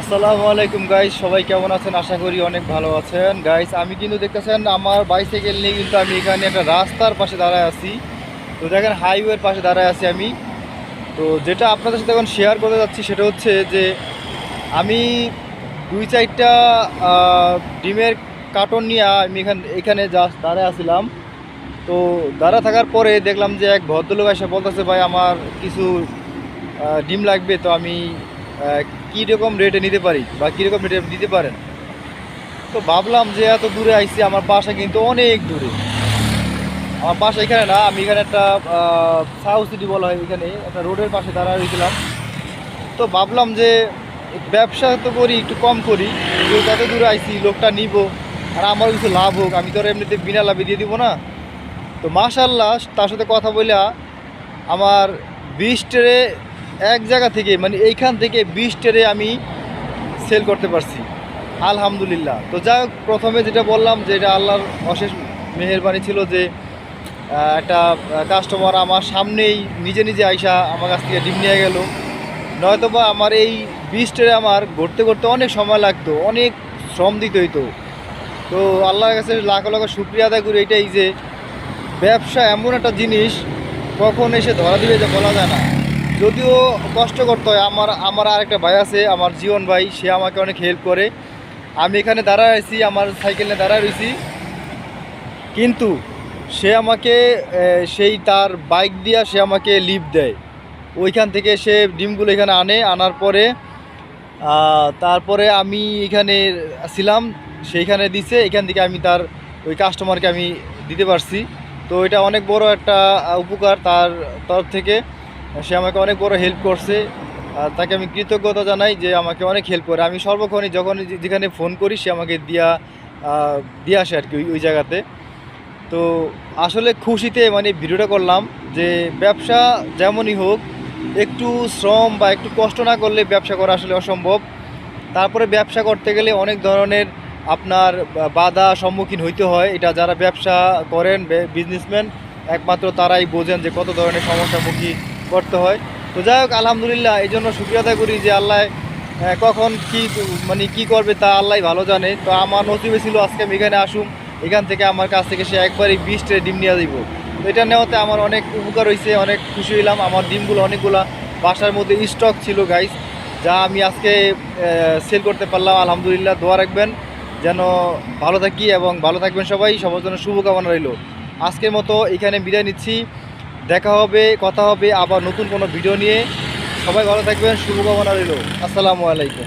আসসালামু আলাইকুম গাইস সবাই কেমন আছেন? আশা করি অনেক ভালো আছেন। গাইজ আমি কিন্তু দেখতেছেন, আমার বাইসাইকেল নিয়ে কিন্তু আমি এখানে একটা রাস্তার পাশে দাঁড়ায় আছি। তো দেখেন হাইওয়ের পাশে দাঁড়ায় আছি আমি। তো যেটা আপনাদের সাথে এখন শেয়ার করতে যাচ্ছি, সেটা হচ্ছে যে, আমি দুই চারটা ডিমের কার্টন নিয়ে আমি এখান এখানে জাস্ট দাঁড়ায় আসছিলাম তো দাঁড়া থাকার পরে দেখলাম যে এক ভদ্রলোক এসে বলতেছে, ভাই, আমার কিছু ডিম লাগবে। তো আমি আহ, কী রকম রেটে নিতে পারি বা কীরকম রেটে দিতে পারেন? তো ভাবলাম যে এত দূরে আইছি আমার বাসা কিন্তু অনেক দূরে। আমার বাসা এখানে না আমি এখানে একটা সাউথ সিটি বলা হয় এখানে একটা রোডের পাশে দাঁড়ায় রয়েছিলাম। তো ভাবলাম যে ব্যবসা তো করি একটু কম করি যেহেতু এত দূরে আইছি লোকটা নিব আর আমার কিছু লাভ হোক আমি তো এমনিতে বিনা লাভে দিয়ে দিব না। তো মাশাল্লাহ তার সাথে কথা বলে আমার বিশ ট্রে এক জায়গা থেকে মানে এইখান থেকে বিশ টেরে আমি সেল করতে পারছি। আলহামদুলিল্লাহ। তো হোক, প্রথমে যেটা বললাম যে এটা আল্লাহর অশেষ মেহেরবানি ছিল যে একটা কাস্টমার আমার সামনেই নিজে নিজে আইসা আমার কাছ থেকে ডিম নিয়ে গেল। নয়তোবা আমার এই বিশ ট্রে আমার ঘুরতে ঘুরতে অনেক সময় লাগতো, অনেক শ্রম দিতে হইতো। তো আল্লাহর কাছে লাখ লাখ শুক্রিয়া আদায় করি এটাই যে, ব্যবসা এমন একটা জিনিস, কখন এসে ধরা দিবে যে বলা যায় না। যদিও কষ্ট করতে হয়, আমার আমার আরেকটা ভাই আছে, আমার জীবন ভাই, সে আমাকে অনেক হেল্প করে। আমি এখানে দাঁড়ায় আছি, আমার সাইকেল নিয়ে দাঁড়ায় রয়েছি। কিন্তু সে আমাকে সেই তার বাইক দিয়া সে আমাকে লিফট দেয়। ওইখান থেকে সে ডিমগুলো এখানে আনে, আনার পরে তারপরে আমি এখানে ছিলাম, সেইখানে দিছে, এখান থেকে আমি তার ওই কাস্টমারকে আমি দিতে পারছি। তো এটা অনেক বড় একটা উপকার তার তরফ থেকে। সে আমাকে অনেক বড় হেল্প করছে। আর তাকে আমি কৃতজ্ঞতা জানাই যে আমাকে অনেক হেল্প করে। আমি সর্বক্ষণই যখন যেখানে ফোন করি, সে আমাকে দিয়া দিয়ে আসে আর কি ওই- জায়গাতে। তো আসলে খুশিতে মানে ভিডিওটা করলাম যে ব্যবসা যেমনই হোক, একটু শ্রম বা একটু কষ্ট না করলে ব্যবসা করা আসলে অসম্ভব। তারপরে ব্যবসা করতে গেলে অনেক ধরনের আপনার বাধা সম্মুখীন হইতে হয়। এটা যারা ব্যবসা করেন বিজনেসম্যান একমাত্র তারাই বোঝেন যে কত ধরনের সমস্যার মুখী করতে হয়। তো যাই হোক, আলহামদুলিল্লাহ, এই জন্য সুক্রিয়া আদায় করি যে আল্লাহ কখন কি মানে কি করবে তা আল্লাহ ভালো জানে। তো আমার নসিবে ছিল আজকে আমি এখানে আসুম, এখান থেকে আমার কাছ থেকে সে একবারই বিশ ডিম নিয়ে দিব। তো এটা নেওয়াতে আমার অনেক উপকার হয়েছে অনেক খুশি হইলাম। আমার ডিমগুলো অনেকগুলা বাসার মধ্যে স্টক ছিল গাইস যা আমি আজকে সেল করতে পারলাম। আলহামদুলিল্লাহ, দোয়া রাখবেন। যেন ভালো থাকি এবং ভালো থাকবেন সবাই। সবার জন্য শুভকামনা রইল। আজকের মতো এখানে বিদায় নিচ্ছি। দেখা হবে, কথা হবে, আবার নতুন কোনো ভিডিও নিয়ে। সবাই ভালো থাকবেন, শুভকামনা রইল। আসসালামু আলাইকুম।